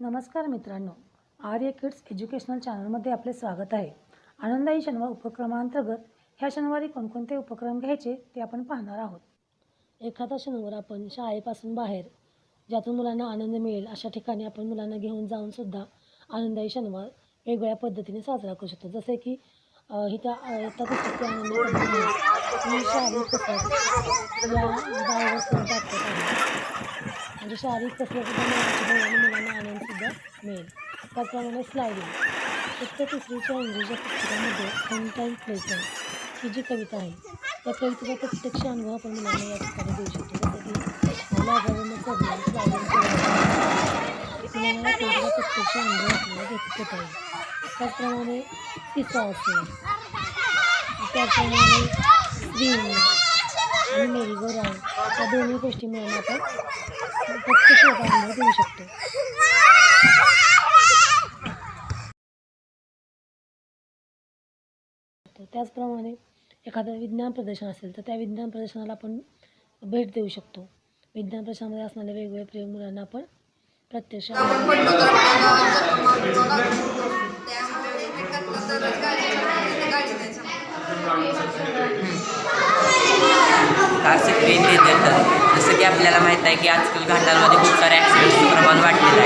नमस्कार मित्रांनो. आर्य kids educational चॅनलमध्ये आपले स्वागत आहे. आनंदाई शनिवार उपक्रमांतर्गत ह्या शनिवारी कोणकोणते उपक्रम घ्यायचे ते आपण पाहणार आहोत. एखादा शनिवार आपण शाळेपासून बाहेर ज्यातून मुलांना आनंद मिळेल अशा ठिकाणी आपण मुलांना घेऊन जाऊनसुद्धा आनंदाई शनिवार वेगवेगळ्या पद्धतीने साजरा करू शकतो. जसे की अ, शारीरिक कसरत म्हणजे शारीरिक कसरतीच्या मिळेल त्याचप्रमाणे स्लायडिंग प्रत्येक तिसरीच्या इंग्रजीच्या पुस्तकामध्ये फन टाईम प्ले ही जी कविता आहे त्या कवितेचा प्रत्यक्ष अनुभव आपण मुलांना या ठिकाणी देऊ शकतो. जसं की लागावून चढणं स्लायडिंग मुलांना कवितेचा प्रत्यक्ष अनुभव आपल्याला घेत घेता येईल त्याचप्रमाणे पिसा असेल त्याचप्रमाणे स्विंग आणि मेरीगो राऊंड या दोन्ही गोष्टी मिळून आपण प्रत्यक्ष अनुभव देऊ शकतो. तर त्याचप्रमाणे एखादं विज्ञान प्रदर्शन असेल तर त्या विज्ञान प्रदर्शनाला आपण भेट देऊ शकतो. विज्ञान प्रदर्शनामध्ये असणारे वेगवेगळे प्रयोग मुलांना आपण प्रत्यक्ष जसं की आपल्याला माहीत आहे की आजकाल घाटांमध्ये खूप सारे ॲक्सिडेंटचं प्रमाण वाढलेलं आहे.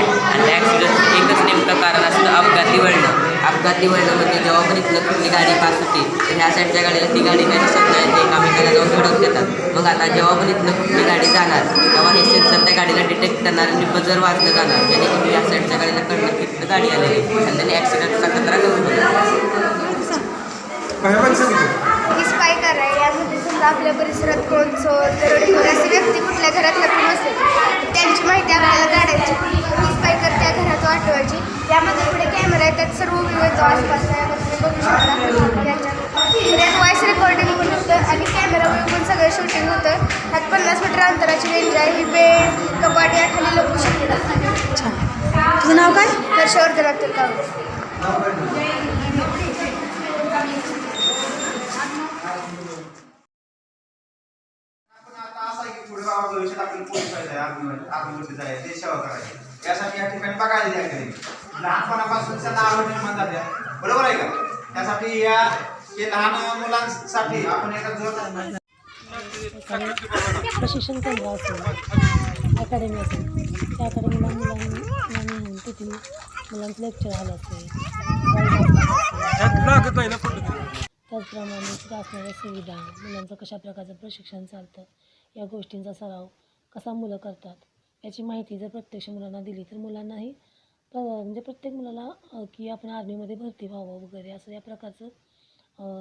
वळणं म्हणजे जेव्हा पण इथनं कुठली गाडी पास होते तर ह्या साईडच्या गाडीला ती गाडी काही दिसत नाही ते एकामेकाला जाऊन धडक देतात. मग आता जेव्हा पण इथनं कुठली गाडी जाणार तेव्हा हे सेन्सर त्या गाडीला डिटेक्ट करणार आणि बजर वाजलं जाणार जेणेकरून या साईडच्या गाडीला कळलं की इथनं गाडी आलेली. आणि त्याने ॲक्सिडेंटचा खतरा कमी होतो ही स्पाय करा समजा आपल्या परिसरात कोण चोर दरोडेखोर असे व्यक्ती कुठल्या घरात लपून असते त्यात सर्व तुम्ही बघू शकता याच्यात व्हॉइस रेकॉर्डिंग पण होतं आणि कॅमेरा पण सगळं शूटिंग होतं. ह्यात पन्नास मीटर अंतराची रेंज आहे. ही बेड कपाट याखाली लपू शकतात तुझं नाव काय? हर्षवर्धन अब्दुल कावळे भविष्यात आहे जायचं सेवा करायची यासाठी या ठिकाणी बघायला द्या लहानपणापासून त्यांना आवड निर्माण झाल्या बरोबर आहे का? त्यासाठी या हे लहान मुलांसाठी आपण एका जोर प्रशिक्षण केंद्र असेल अकॅडमी असेल त्या अकॅडमीला मुलांनी तेथील मुलांचं लेक्चर झालं असेल. त्याचप्रमाणे तिथं असणाऱ्या सुविधा मुलांचं कशा प्रकारचं प्रशिक्षण चालतं या गोष्टींचा सराव कसा मुलं करतात याची माहिती जर प्रत्यक्ष मुलांना दिली तर मुलांनाही प्र म्हणजे प्रत्येक मुलाला की आपण आर्मीमध्ये भरती व्हावं वगैरे असं या प्रकारचं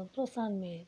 प्रोत्साहन मिळेल.